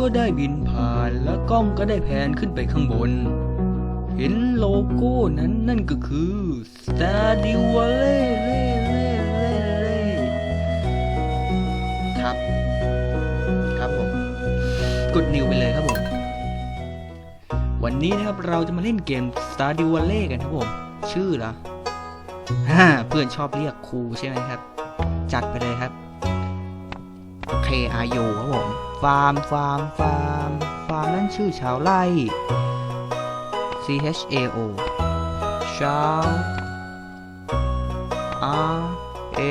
ก็ได้บินผ่านและกล้องก็ได้แพนขึ้นไปข้างบน เห็นโลโก้นั้นนั่นก็คือ Stardew Valley เล่เล่เล่เล่ครับ ครับผม กดนิวไปเลยครับผม วันนี้นะครับเราจะมาเล่นเกม s t a d i v a l e กันครับผม ชื่อเหรอฮ่าเพื่อนชอบเรียกครูใช่ไหมครับ จัดไปเลยครับ K R U ครับผม ฟาร์ม ฟาร์ม ฟาร์ม ฟาร์มนั่นชื่อชาวไร่ C H A O ชาว R A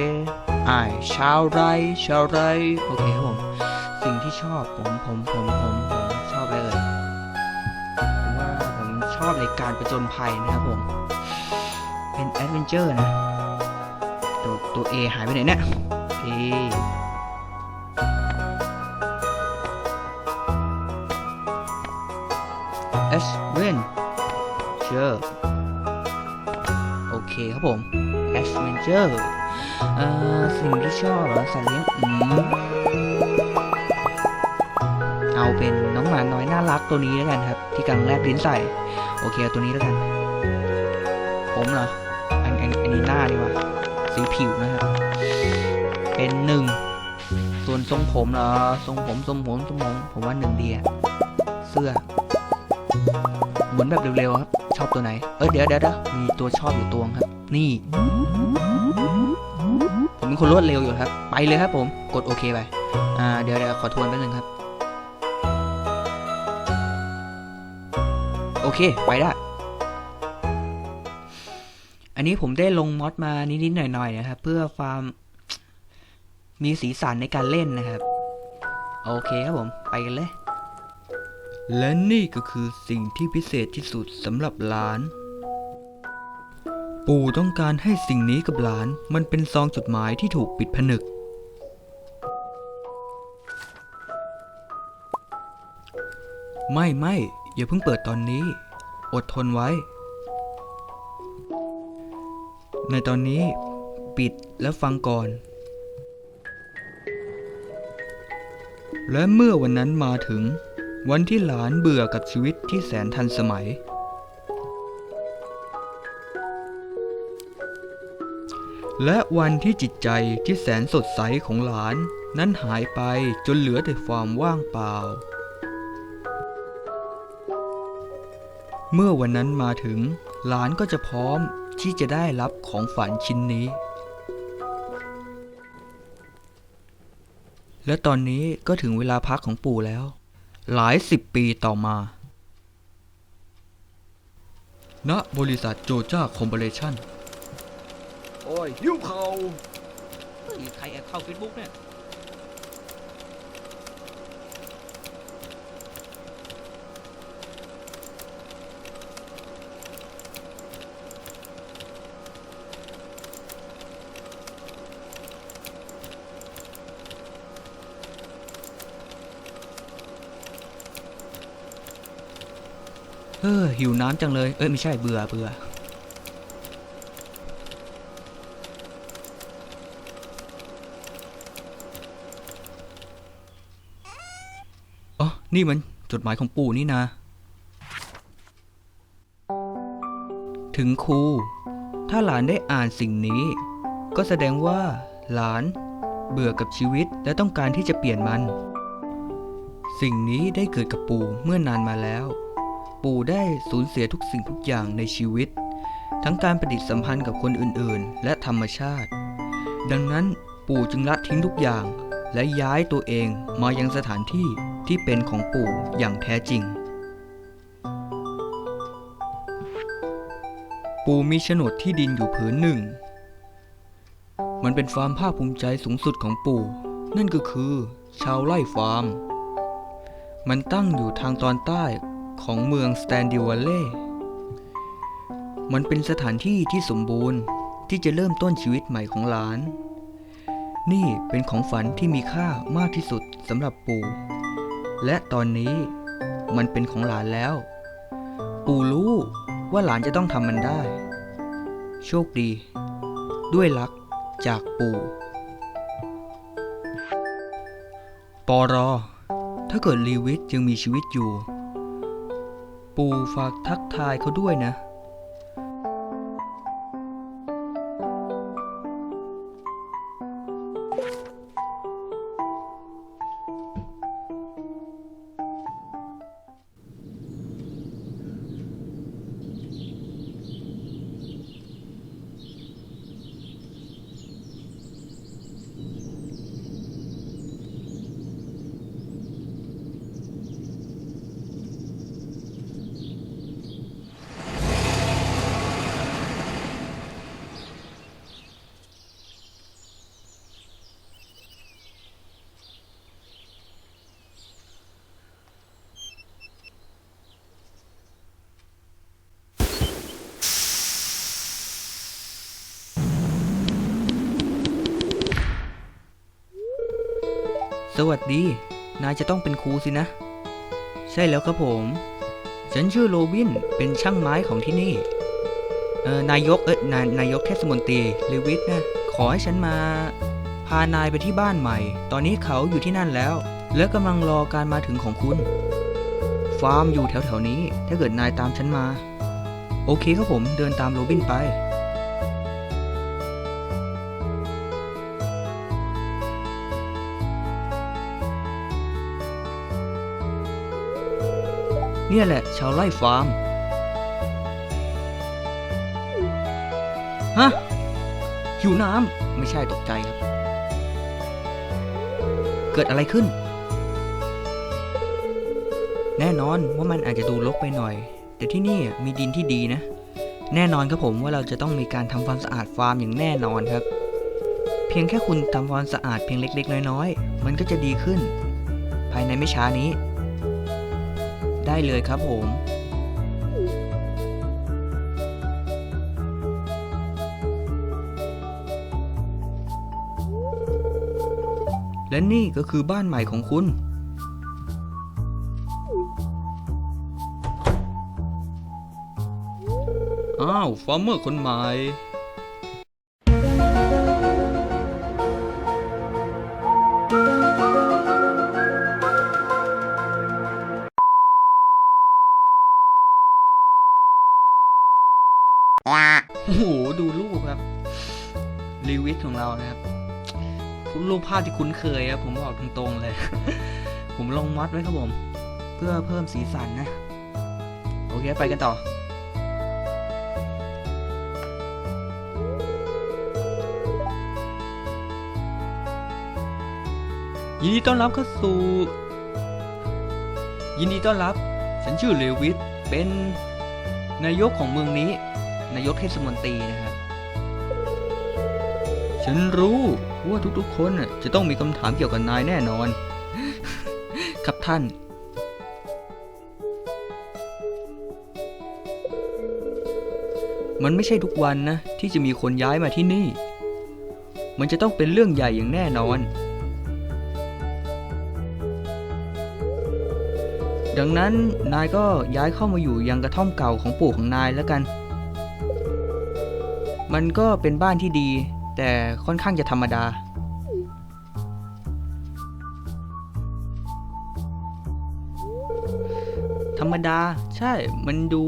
I ชาวไร่ ชาวไร่ โอเคครับผม สิ่งที่ชอบผม ผม ผม ผม ผมชอบอะไรเอ่ยผมว่าผมชอบในการประจนภัยนะครับผม เป็นแอดเวนเจอร์นะ ตัวตัว A หายไปไหนเนี่ย A S เวนเจอร์โอเคครับผม Adventure เอ่อสิ่งที่ชอบเหรอสัตว์เลี้ยงอืมเอาเป็นน้องหมาน้อยน่ารักตัวนี้แล้วกันครับ ที่กำลังแลบลิ้นใส่ โอเคเอาตัวนี้แล้วกัน ผมเหรออันอันอันนี้หน้าดีกว่าสีผิวนะครับเป็นหนึ่งส่วนทรงผมเหรอทรงผมทรงผมทรงผมผมว่าหนึ่งดีอะเสื้อ นแบบเร็วๆครับ ชอบตัวไหน เออเดี๋ยวเดี๋ยวเดี๋ยวมีตัวชอบอยู่ตัวครับ นี่ ผมเป็นคนรวดเร็วอยู่ครับ ไปเลยครับผม กดโอเคไป อ่า เดี๋ยวเดี๋ยวขอทวนแป๊บนึงครับ โอเค ไปได้ อันนี้ผมได้ลงมอดมานิดๆหน่อยๆนะครับ เพื่อความมีสีสันในการเล่นนะครับ โอเคครับผม ไปกันเลย และนี่ก็คือสิ่งที่พิเศษที่สุดสำหรับหลาน ปู่ต้องการให้สิ่งนี้กับหลาน มันเป็นซองจดหมายที่ถูกปิดผนึก ไม่ไม่อย่าเพิ่งเปิดตอนนี้ อดทนไว้ ในตอนนี้ปิดแล้วฟังก่อน และเมื่อวันนั้นมาถึง วันที่หลานเบื่อกับชีวิตที่แสนทันสมัย และวันที่จิตใจที่แสนสดใสของหลานนั้นหายไปจนเหลือแต่ความว่างเปล่า เมื่อวันนั้นมาถึงหลานก็จะพร้อมที่จะได้รับของฝันชิ้นนี้ และตอนนี้ก็ถึงเวลาพักของปู่แล้ว หลายสิบปีต่อมา ณ บริษัทโจจ้าคอมเบเลชั่น โอ้ยหิ้วเขาใครแอบเข้าเฟซบุ๊กเนี่ย เออหิวน้ำจังเลย เอ้ยไม่ใช่เบื่อเบื่ออ๋อนี่มันจดหมายของปู่นี่นะถึงครู ถ้าหลานได้อ่านสิ่งนี้ ก็แสดงว่า หลาน เบื่อกับชีวิตและต้องการที่จะเปลี่ยนมัน สิ่งนี้ได้เกิดกับปู่เมื่อนานมาแล้ว ปู่ได้สูญเสียทุกสิ่งทุกอย่างในชีวิต ทั้งการปฏิสัมพันธ์กับคนอื่นๆ และธรรมชาติ ดังนั้นปู่จึงละทิ้งทุกอย่าง และย้ายตัวเองมายังสถานที่ที่เป็นของปู่อย่างแท้จริง ปู่มีโฉนดที่ดินอยู่ผืนหนึ่ง มันเป็นฟาร์มภาคภูมิใจสูงสุดของปู่ นั่นก็คือ ชาวไร่ฟาร์ม มันตั้งอยู่ทางตอนใต้ ของเมืองสแตนดิวัลเล่มันเป็นสถานที่ที่สมบูรณ์ที่จะเริ่มต้นชีวิตใหม่ของหลาน นี่เป็นของฝันที่มีค่ามากที่สุดสำหรับปู่ และตอนนี้มันเป็นของหลานแล้ว ปู่รู้ว่าหลานจะต้องทำมันได้ โชคดี ด้วยรักจากปู่ปอรอ ถ้าเกิดลีวิทยังมีชีวิตอยู่ ปูฝากทักทายเขาด้วยนะ สวัสดี นายจะต้องเป็นครูสินะ ใช่แล้วครับผม ฉันชื่อโรบิน เป็นช่างไม้ของที่นี่ เออนายกเอ้ยนายนายกเทศมนตรีเลวิทนะ ขอให้ฉันมา พานายไปที่บ้านใหม่ ตอนนี้เขาอยู่ที่นั่นแล้ว และกำลังรอการมาถึงของคุณ ฟาร์มอยู่แถวๆนี้ ถ้าเกิดนายตามฉันมา โอเคครับผม เดินตามโรบินไป เนี่ยแหละ ชาวไร่ฟาร์ม ฮะ หิวน้ำ ไม่ใช่ตกใจครับ เกิดอะไรขึ้น แน่นอนว่ามันอาจจะดูรกไปหน่อย แต่ที่นี่มีดินที่ดีนะ แน่นอนครับผมว่าเราจะต้องมีการทำความสะอาดฟาร์มอย่างแน่นอนครับ เพียงแค่คุณทำความสะอาดเพียงเล็ก ๆ น้อย ๆ มันก็จะดีขึ้น ภายในไม่ช้านี้ ได้เลยครับผม และนี่ก็คือบ้านใหม่ของคุณ อ้าว ฟาร์มเมอร์คนใหม่ พที่คุ้นเคยครับผมบอกตรงๆเลย ผมลงมัดไว้ครับผม เพื่อเพิ่มสีสันนะ โอเคไปกันต่อยินดีต้อนรับเข้าสู่ ยินดีต้อนรับ ฉันชื่อเลวิทเป็นนายกของเมืองนี้ นายกเทศมนตรีนะครับ ฉันรู้ ว่าทุกๆ คนน่ะจะต้องมีคำถามเกี่ยวกับนายแน่นอน ครับท่าน มันไม่ใช่ทุกวันนะ ที่จะมีคนย้ายมาที่นี่ มันจะต้องเป็นเรื่องใหญ่อย่างแน่นอน ดังนั้นนายก็ย้ายเข้ามาอยู่ยังกระท่อมเก่าของปู่ของนายแล้วกัน มันก็เป็นบ้านที่ดี แต่ค่อนข้างจะธรรมดา ธรรมดา ใช่ มันดู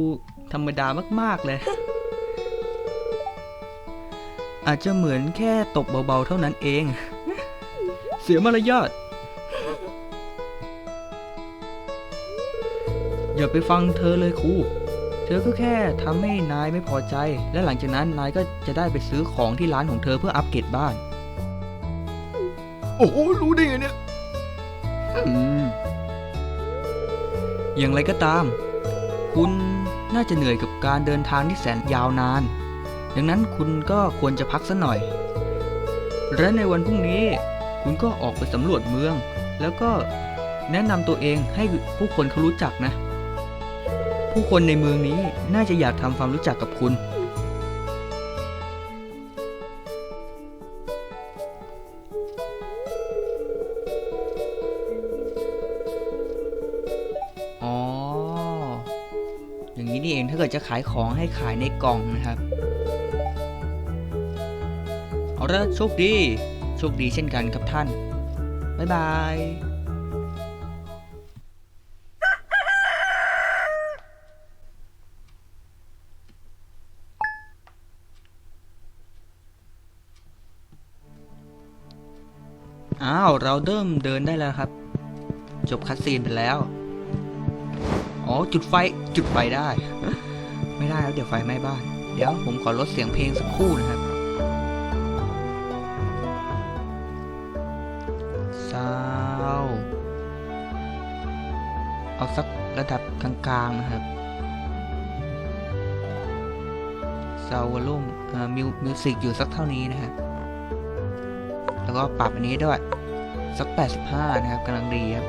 ธรรมดามาก ๆ เลย อาจจะเหมือนแค่ตบเบา ๆ เท่านั้นเอง เสียมารยาทอย่าไปฟังเธอเลยครู ธอก็แค่ทำให้นายไม่พอใจ และหลังจากนั้นนายก็จะได้ไปซื้อของที่ร้านของเธอเพื่ออัปเกรดบ้าน โอ้โหรู้ได้ไงเนี่ยอืมอย่างไรก็ตาม คุณน่าจะเหนื่อยกับการเดินทางที่แสนยาวนาน ดังนั้นคุณก็ควรจะพักสักหน่อย และในวันพรุ่งนี้ คุณก็ออกไปสำรวจเมือง แล้วก็แนะนำตัวเองให้ผู้คนเขารู้จักนะ ผู้คนในเมืองนี้น่าจะอยากทำความรู้จักกับคุณ อ๋อ อย่างนี้นี่เองถ้าเกิดจะขายของให้ขายในกล่องนะครับ เอาละโชคดี โชคดีเช่นกันครับท่าน บ๊ายบาย อ้าวเราเริ่มเดินได้แล้วครับ จบคัดซีนไปแล้ว อ๋อจุดไฟจุดไฟได้ ไม่ได้แล้วเดี๋ยวไฟไหม้บ้าน เดี๋ยวผมขอลดเสียงเพลงสักครู่นะครับซาวเอาสักระดับกลางๆนะครับซาววอลุ่มมิวสิกอยู่สักเท่านี้นะครับ แล้วก็ปรับอันนี้ด้วย สัก 85 นะครับกำลังดีครับ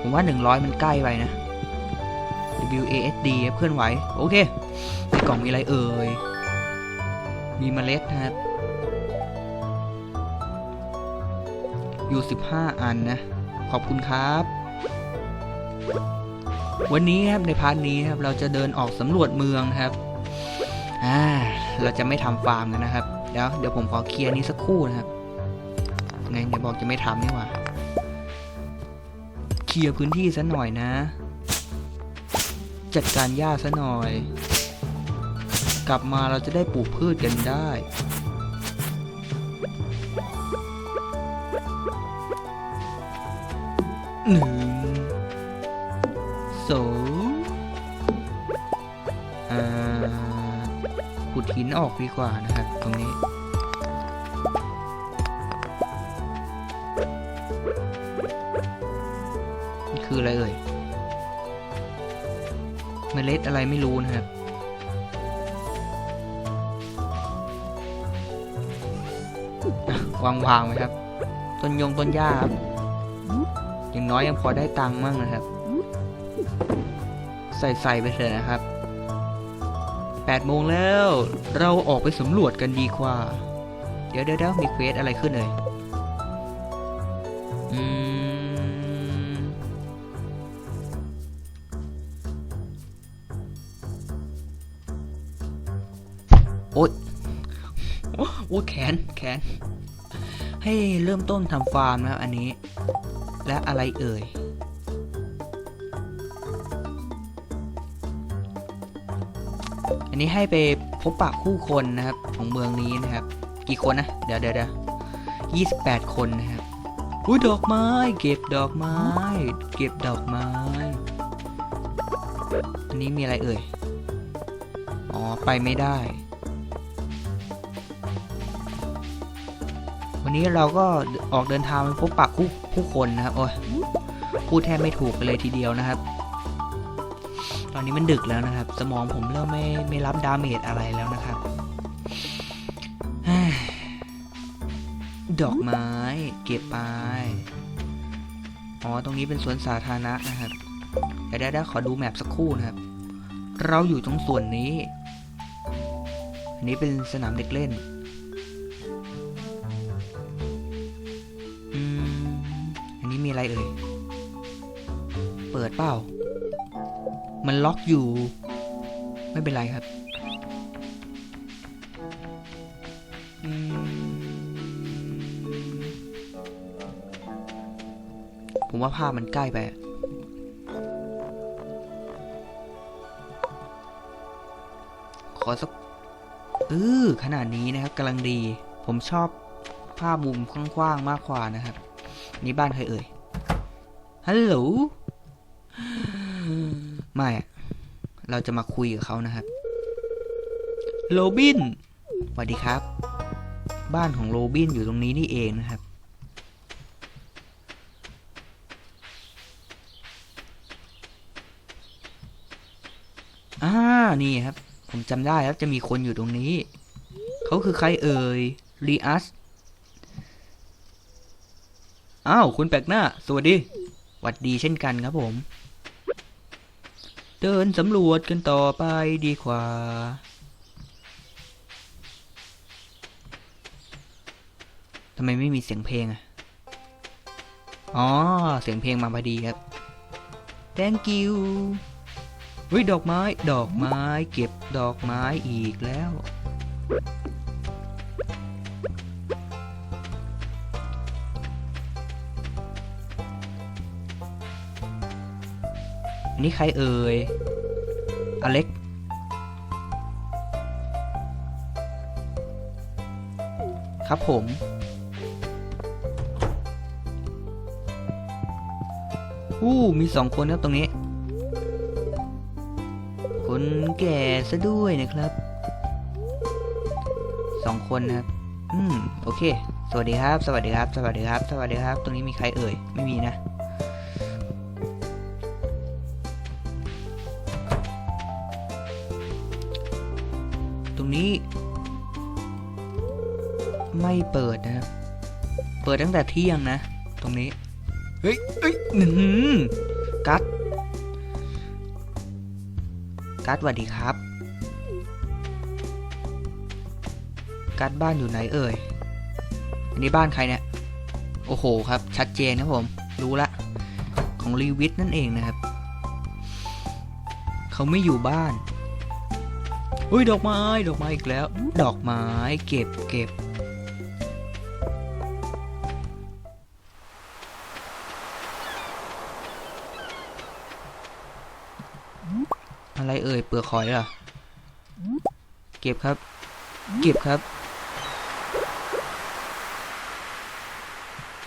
ผมว่า 100 มันใกล้ไปนะ WASD เคลื่อนไหว โอเคในกล่องมีอะไรเอ่ย มีเมล็ดนะครับ อยู่ 15 อันนะ ขอบคุณครับ วันนี้ครับในพาร์ทนี้ครับเราจะเดินออกสำรวจเมืองนะครับ อ่า เราจะไม่ทำฟาร์มกันนะครับ เดี๋ยวเดี๋ยวผมขอเคลียร์นี้สักครู่นะครับ ไงเดี๋ยวบอกจะไม่ทำนี่หว่าเคลียร์พื้นที่ซะหน่อยนะ จัดการหญ้าซะหน่อย กลับมาเราจะได้ปลูกพืชกันได้หนึ่งสองอ่าขุดหินออกดีกว่านะครับ ตรงนี้ อะไรไม่รู้นะครับ วางวางๆไว้ครับ ต้นยงต้นหญ้าครับอย่างน้อยยังพอได้ตังค์มั่งนะครับ ใส่ใส่ไปเถอะนะครับแปดโมงแล้ว เราออกไปสำรวจกันดีกว่า เดี๋ยวเดี๋ยวเดี๋ยวมีเควสอะไรขึ้นเลย ต้นทำฟาร์มนะครับอันนี้ และอะไรเอ่ย อันนี้ให้ไปพบปะคู่คนนะครับของเมืองนี้นะครับ กี่คนนะ เดี๋ยวเดี๋ยวเดี๋ยวยี่สิบแปดคนนะครับอุ้ยดอกไม้ เก็บดอกไม้ เก็บดอกไม้ อันนี้มีอะไรเอ่ย อ๋อ ไปไม่ได้ วันนี้เราก็ออกเดินทางไปพบปะผู้ผู้คนนะครับโอ้ยพูดแทบไม่ถูกกันเลยทีเดียวนะครับ ตอนนี้มันดึกแล้วนะครับ สมองผมเริ่มไม่ไม่รับดาเมจอะไรแล้วนะครับดอกไม้ เก็บไปอ๋อตรงนี้เป็นสวนสาธารณะนะครับเดี๋ยวเดี๋ยวเดี๋ยวขอดูแมปสักครู่นะครับ เราอยู่ตรงส่วนนี้ อันนี้เป็นสนามเด็กเล่น เอ่ยเปิดเปล่า มันล็อกอยู่ ไม่เป็นไรครับผมว่าภาพมันใกล้ไป ขอสักเออขนาดนี้นะครับกำลังดี ผมชอบภาพมุมกว้างๆมากกว่านะครับ นี่บ้านใครเอ่ย ฮัลโหล ไม่ เราจะมาคุยกับเขานะครับ โรบิน สวัสดีครับ บ้านของโรบินอยู่ตรงนี้นี่เองนะครับ อ่า นี่ครับ ผมจำได้แล้วจะมีคนอยู่ตรงนี้ เขาคือใครเอ่ยรีอัส อ้าว คุณแปลกหน้า สวัสดี หวัดดีเช่นกันครับผม เดินสำรวจกันต่อไปดีกว่า ทำไมไม่มีเสียงเพลงอะอ๋อ เสียงเพลงมาพอดีครับ thank you เฮ้ยดอกไม้ ดอกไม้ เก็บดอกไม้อีกแล้ว นี่ใครเอ่ย อเล็ก ครับผม อู้ มีสองคนครับตรงนี้ คนแก่ซะด้วยนะครับ สองคนนะครับ อืม โอเค สวัสดีครับ สวัสดีครับ สวัสดีครับ สวัสดีครับ ตรงนี้มีใครเอ่ย ไม่มีนะ รงนี้ ไม่เปิดนะครับ เปิดตั้งแต่เที่ยงนะ ตรงนี้ เฮ้ยเฮ้ยหนึ่งกัดกัดสวัสดีครับ กัดบ้านอยู่ไหนเอ่ย อันนี้บ้านใครเนี่ย โอ้โหครับ ชัดเจนนะผม รู้ละ ของรีวิทนั่นเองนะครับ เขาไม่อยู่บ้าน อุ้ยดอกไม้ ดอกไม้อีกแล้ว ดอกไม้เก็บเก็บอะไรเอ่ยเปลือกหอยเหรอเก็บครับ เก็บครับ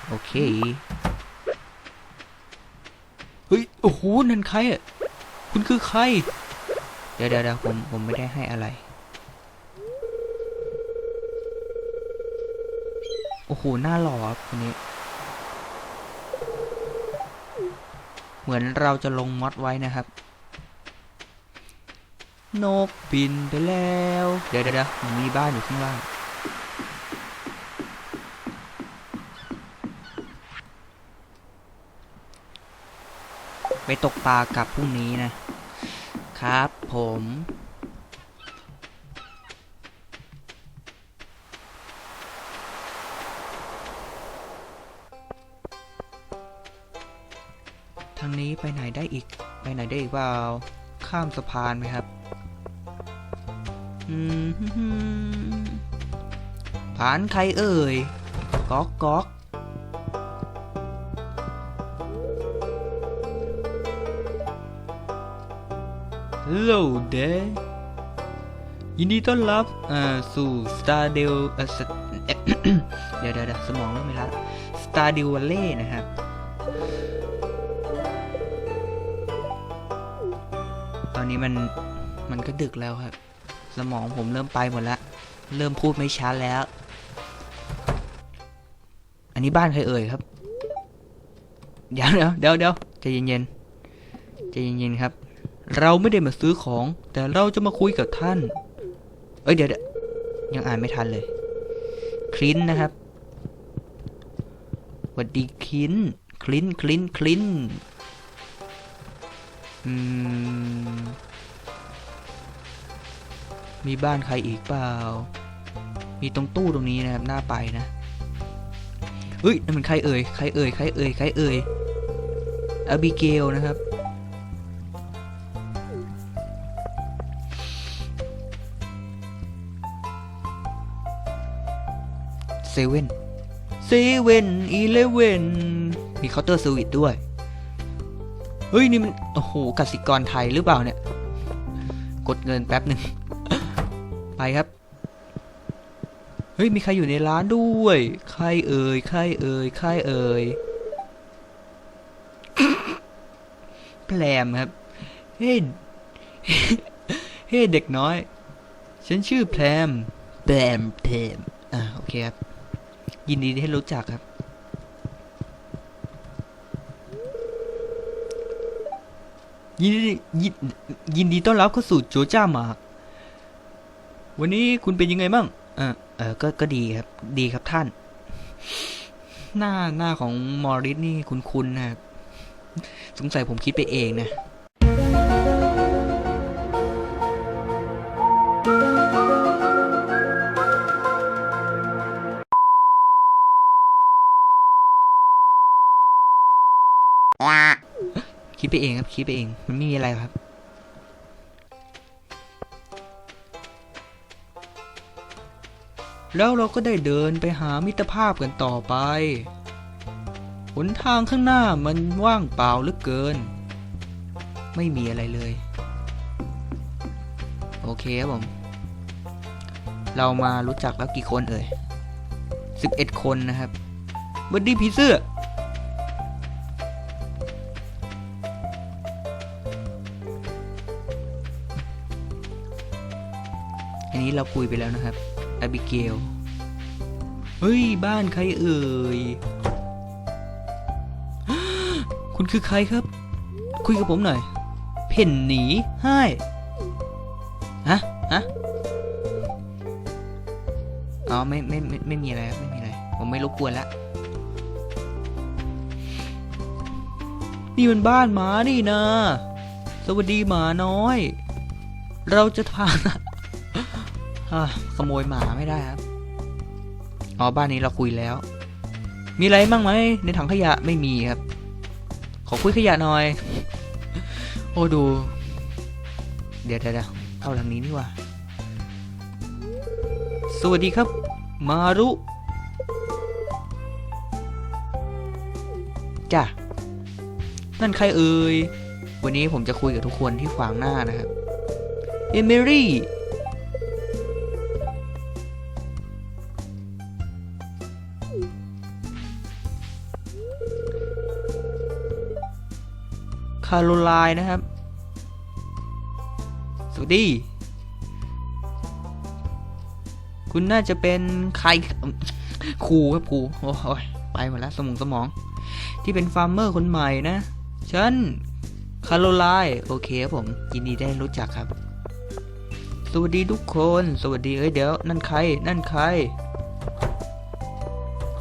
โอเค เฮ้ย โอ้โห นั่นใครอะ คุณคือใคร ดี๋ยวเดี๋ยวเดี๋ยวผมผมไม่ได้ให้อะไร โอ้โห หน้าหล่อครับคนนี้ เหมือนเราจะลงมอดไว้นะครับ นกบินไปแล้ว เดี๋ยวเดี๋ยวผมมีบ้านอยู่ข้างล่าง ไปตกปลากลับพรุ่งนี้นะ ครับผม ทางนี้ไปไหนได้อีก ไปไหนได้อีกเปล่า ข้ามสะพานไหมครับอืมผ่านใครเอ่ย ก๊อกก๊อก ฮัลโหลเดยินดีต้อนรับสู่ Stardew เอ่อ St- เดี๋ยวเดี๋ยวเดี๋ยวสมองเราไม่รับ Stardew Valley นะครับ ตอนนี้มัน มันก็ดึกแล้วครับ สมองผมเริ่มไปหมดแล้ว เริ่มพูดไม่ชัดแล้ว อันนี้บ้านใครเอ่ยครับ เดี๋ยวเดี๋ยวเดี๋ยวเดี๋ยวใจเย็นๆใจเย็นๆครับ เราไม่ได้มาซื้อของ แต่เราจะมาคุยกับท่าน เอ้ยเดี๋ยวยวยังอ่านไม่ทันเลย คลินนะครับสวัสดีคลินคลินคลินคลินอืมมีบ้านใครอีกเปล่า มีตรงตู้ตรงนี้นะครับหน้าไปนะเฮ้ยนั่นมันใครเอ่ย ใครเอ่ย ใครเอ่ย ใครเอ่ยอบิเกลนะครับ เซเว่นเซเว่นอีเลเว่นมีเคาน์เตอร์สวิตด้วย เฮ้ย นี่มัน โอ้โหกสิกรไทยหรือเปล่าเนี่ย กดเงินแป๊บหนึ่ง ไปครับ เฮ้ย มีใครอยู่ในร้านด้วย ใครเอ่ย ใครเอ่ย ใครเอ่ย แพรมครับ เฮ้เฮ้เด็กน้อย ฉันชื่อแพรมแพรมแพรมอ่าโอเคครับ ยินดีที่รู้จักครับ ยินดียินยินดีต้อนรับเข้าสู่โจจ้ามาร์กวันนี้คุณเป็นยังไงบ้างเออเออก็ก็ดีครับ ดีครับท่าน หน้าหน้าของมอริสนี่คุ้นๆนะครับสงสัยผมคิดไปเองนะิดไปเอง มันไม่มีอะไรครับ แล้วเราก็ได้เดินไปหามิตรภาพกันต่อไป หนทางข้างหน้ามันว่างเปล่าเหลือเกิน ไม่มีอะไรเลย โอเคครับผม เรามารู้จักแล้วกี่คนเอ่ยสิบเอ็ดคนนะครับบัดดี้ผีเสื้อ นี้เราคุยไปแล้วนะครับอบิเกล เฮ้ย บ้านใครเอ่ย คุณคือใครครับ คุยกับผมหน่อย เพ่นหนีให้ฮะ ฮะ อ๋อ ไม่ไม่ไม่ไม่มีอะไรครับ ไม่มีอะไร ผมไม่รบกวนละ นี่มันบ้านหมานี่นะ สวัสดีหมาน้อย เราจะพา ขโมยหมาไม่ได้ครับอ๋อบ้านนี้เราคุยแล้ว มีอะไรบ้างไหมในถังขยะไม่มีครับ ขอคุยขยะหน่อย โอ้ดู เดี๋ยวเดี๋ยวเดี๋ยวเข้าทางนี้นี่ว่า สวัสดีครับ มารุจ้ะนั่นใครเอ่ยวันนี้ผมจะคุยกับทุกคนที่ขวางหน้านะครับ เอมิรี่ คาโรไลน์นะครับ สวัสดี คุณน่าจะเป็นใครครูครับครูโอ้ยไปหมดแล้วสมองสมอง ที่เป็นฟาร์มเมอร์คนใหม่นะ ฉันคาโรไลน์โอเคครับผม ยินดีได้รู้จักครับ สวัสดีทุกคน สวัสดีเอ้ยเดี๋ยว นั่นใคร นั่นใคร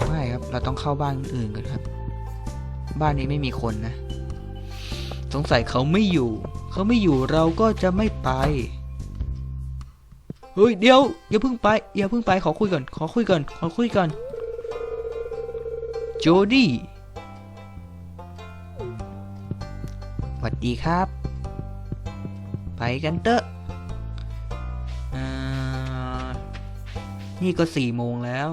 ไม่ครับ เราต้องเข้าบ้านอื่นก่อนครับ บ้านนี้ไม่มีคนนะ สงสัยเขาไม่อยู่ เขาไม่อยู่เราก็จะไม่ไป เฮ้ยเดี๋ยวอย่าเพิ่งไปอย่าเพิ่งไปขอคุยก่อน ขอคุยก่อน ขอคุยก่อนโจดี้สวัสดีครับ ไปกันเถอะนี่ก็สี่โมงแล้ว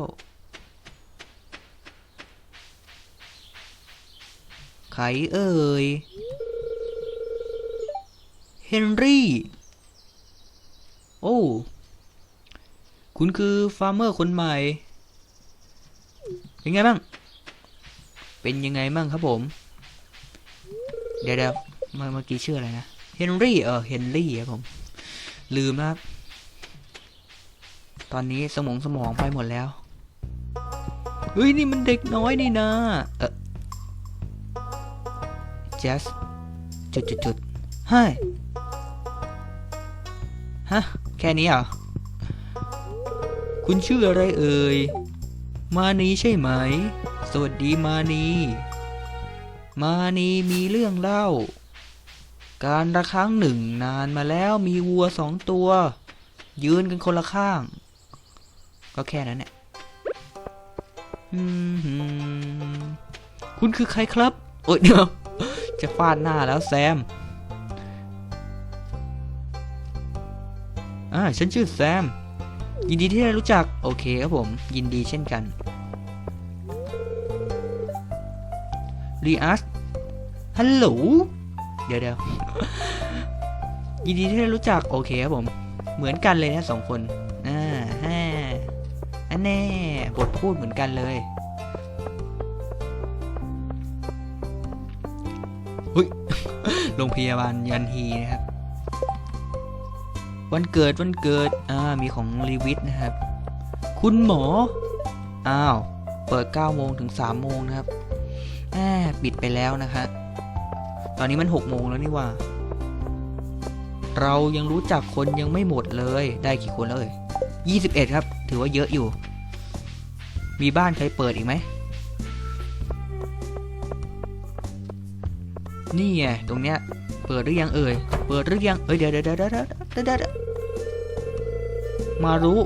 ใครเอ่ย นรี่ โอ้ คุณคือฟาร์มเมอร์คนใหม่ เป็นไงบ้าง เป็นยังไงบ้างครับผม เดี๋ยวเดี๋ยวเมื่อเมื่อกี้ชื่ออะไรนะเฮนรี่เออเฮนรี่ครับผม ลืมแล้วครับ ตอนนี้สมองสมองไปหมดแล้ว เฮ้ย นี่มันเด็กน้อยนี่นะเออ just จุดจุดจุดเฮะ แค่นี้เหรอ คุณชื่ออะไรเอ่ย มานีใช่ไหม สวัสดีมานี มานีมีเรื่องเล่า การละครั้งหนึ่งนานมาแล้วมีวัวสองตัว ยืนกันคนละข้าง ก็แค่นั้นแหละอืมหืมคุณคือใครครับ โอ๊ยเดี๋ยว จะฟาดหน้าแล้วแซม ฉันชื่อแซม ยินดีที่ได้รู้จัก โอเคครับผม ยินดีเช่นกันรีอัสฮัลโหล เดี๋ยวเดี๋ยวยินดีที่ได้รู้จัก โอเคครับผม เหมือนกันเลยนะสองคน อ่าฮ่าอันแน่บทพูดเหมือนกันเลยเฮ้ยโรงพยาบาลยันฮีนะครับ วันเกิดวันเกิด อ่า มีของรีวิทนะครับ คุณหมอ อ้าว เปิด9โมงถึง3โมงนะครับแอบปิดไปแล้วนะฮะ ตอนนี้มัน6โมงแล้วนี่ว่า เรายังรู้จักคนยังไม่หมดเลย ได้กี่คนแล้วเอ่ย21 ครับ ถือว่าเยอะอยู่ มีบ้านใครเปิดอีกไหม นี่ไง ตรงเนี้ย เปิดหรือยังเอ่ย เปิดหรือยัง เอ้ย เดี๋ยวเดี๋ยวเดี๋ยว เดี๋ยวมารู้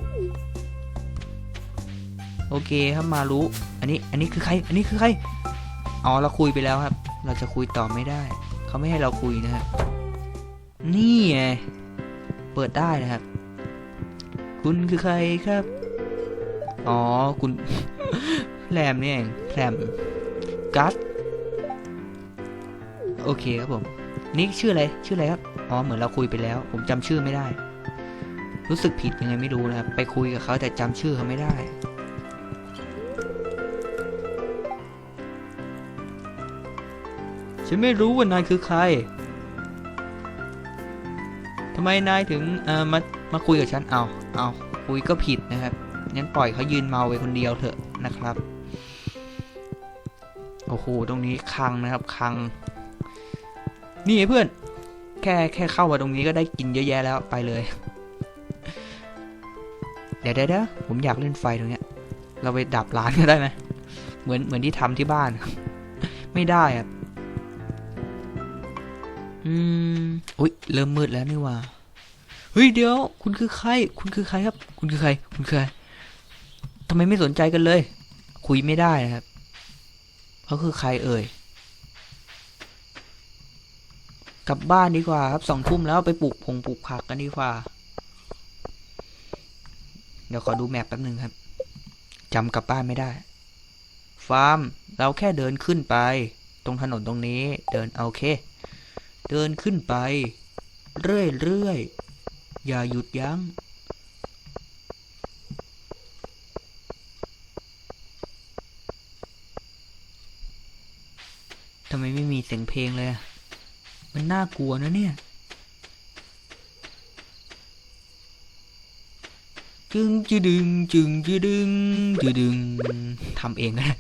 โอเคครับมารู้อันนี้อันนี้คือใคร อันนี้คือใครอ๋อเราคุยไปแล้วครับ เราจะคุยต่อไม่ได้ เขาไม่ให้เราคุยนะครับนี่ไงเปิดได้นะครับ คุณคือใครครับ อ๋อคุณแรมเนี่ยเองแรมกัสโอเคครับผมนี่ชื่ออะไรชื่ออะไรครับ อ๋อเหมือนเราคุยไปแล้ว ผมจำชื่อไม่ได้ รู้สึกผิดยังไงไม่รู้นะครับไปคุยกับเขาแต่จำชื่อเขาไม่ได้ฉันไม่รู้ว่านายคือใคร ทำไมนายถึงเอ่อมา มาคุยกับฉัน เอา เอา คุยก็ผิดนะครับ งั้นปล่อยเขายืนเมาไปคนเดียวเถอะนะครับ โอ้โห ตรงนี้คังนะครับ คัง นี่เพื่อน แค่แค่เข้ามาตรงนี้ก็ได้กินเยอะแยะแล้วไปเลยเดี๋ยวเดี๋ยวเดี๋ยวผมอยากเล่นไฟตรงเนี้ย เราไปดับร้านก็ได้ไหมเหมือนเหมือนที่ทำที่บ้าน ไม่ได้ครับอืมอุ้ยเริ่มมืดแล้วนี่ว่าเฮ้ยเดี๋ยว คุณคือใคร คุณคือใครครับ คุณคือใคร คุณคือใครทำไมไม่สนใจกันเลย คุยไม่ได้นะครับเขาคือใครเอ่ย กลับบ้านดีกว่าครับสองทุ่มแล้วไปปลูกผงปลูกผักกันดีกว่า เดี๋ยวขอดูแมปแป๊บหนึ่งครับจำกลับบ้านไม่ได้ ฟาร์ม เราแค่เดินขึ้นไป ตรงถนนตรงนี้ เดินโอเค เดินขึ้นไป เรื่อยๆ อย่าหยุดยัง้งทำไมไม่มีเสียงเพลงเลยอะ มันน่ากลัวนะเนี่ย จึงจะดึง จึงจะดึงจะดึงทำเองก็ได้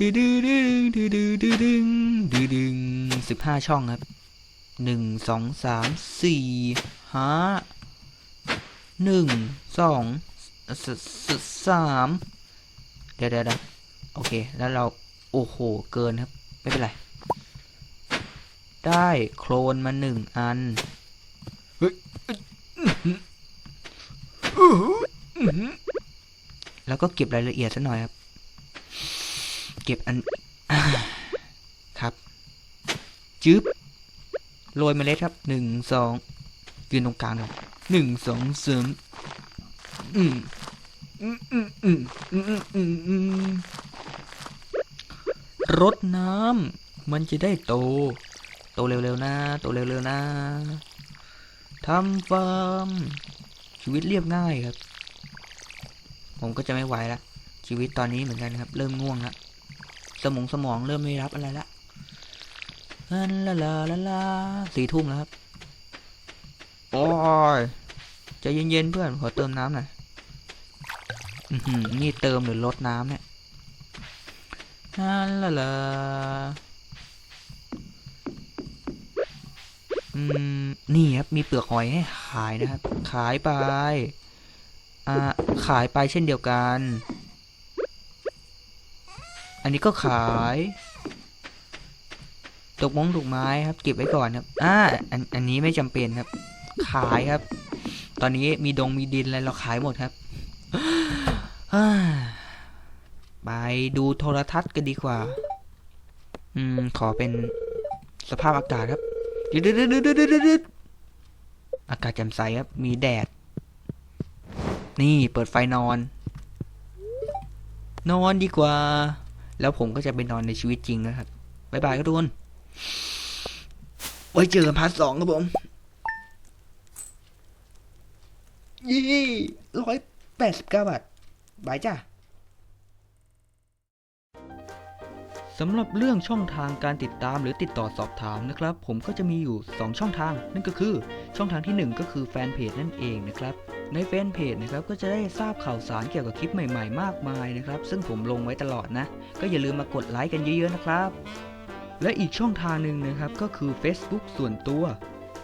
ดึดึดึงดึดึดึดึงดึดึงสิบห้าช่องครับหนึ่งสองสามสี่ห้าหนึ่งสองสสามเดี๋ยวเดี๋ยวเดี๋ยวโอเค แล้วเรา โอ้โห เกินครับ ไม่เป็นไร ได้โครนมาหนึ่งอัน แล้วก็เก็บรายละเอียดซะหน่อยครับ เก็บอันครับจึ๊บโรยเมล็ดครับหนึ่งสองยืนตรงกลางเลยหนึ่งสองสามมรดน้ำมันจะได้โต โตเร็วๆนะ โตเร็วๆนะทำฟาร์มชีวิตเรียบง่ายครับ ผมก็จะไม่ไหวละ ชีวิตตอนนี้เหมือนกันครับ เริ่มง่วงละสมองสมองเริ่มไม่รับอะไรละลาลาลาลาสี่ทุ่มแล้วครับ โอ้ยใจเย็นๆเพื่อน ขอเติมน้ำหน่อยอือหือนี่เติมหรือลดน้ำเนี่ยลาลาลา อืม นี่ครับ มีเปลือกหอยให้ขายนะครับ ขายไป อ่า ขายไปเช่นเดียวกัน อันนี้ก็ขายตกมงถูกไม้ครับ เก็บไว้ก่อนครับ อ่า อัน อันนี้ไม่จำเป็นครับ ขายครับ ตอนนี้มีดงมีดินอะไรเราขายหมดครับไปดูโทรทัศน์กันดีกว่า อืม ขอเป็นสภาพอากาศครับ ดึดๆๆๆๆอากาศแจ่มใสครับ มีแดด นี่เปิดไฟนอน นอนดีกว่า แล้วผมก็จะไปนอนในชีวิตจริงนะครับบายบายครับทุกคนไว้เจอกันพาร์ทสองครับผม ยี่ร้อยแปดสิบเก้าบาทบายจ้า สำหรับเรื่องช่องทางการติดตามหรือติดต่อสอบถามนะครับ ผมก็จะมีอยู่ 2 ช่องทาง นั่นก็คือช่องทางที่ 1 ก็คือแฟนเพจนั่นเองนะครับในแฟนเพจนะครับก็จะได้ทราบข่าวสารเกี่ยวกับคลิปใหม่ๆ มากมายนะครับ ซึ่งผมลงไว้ตลอดนะ ก็อย่าลืมมากดไลค์กันเยอะๆนะครับ และอีกช่องทางหนึ่งนะครับก็คือ Facebook ส่วนตัว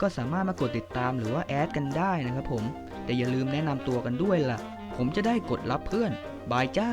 ก็สามารถมากดติดตามหรือว่าแอดกันได้นะครับผมแต่อย่าลืมแนะนำตัวกันด้วยล่ะ ผมจะได้กดรับเพื่อนบายจ้า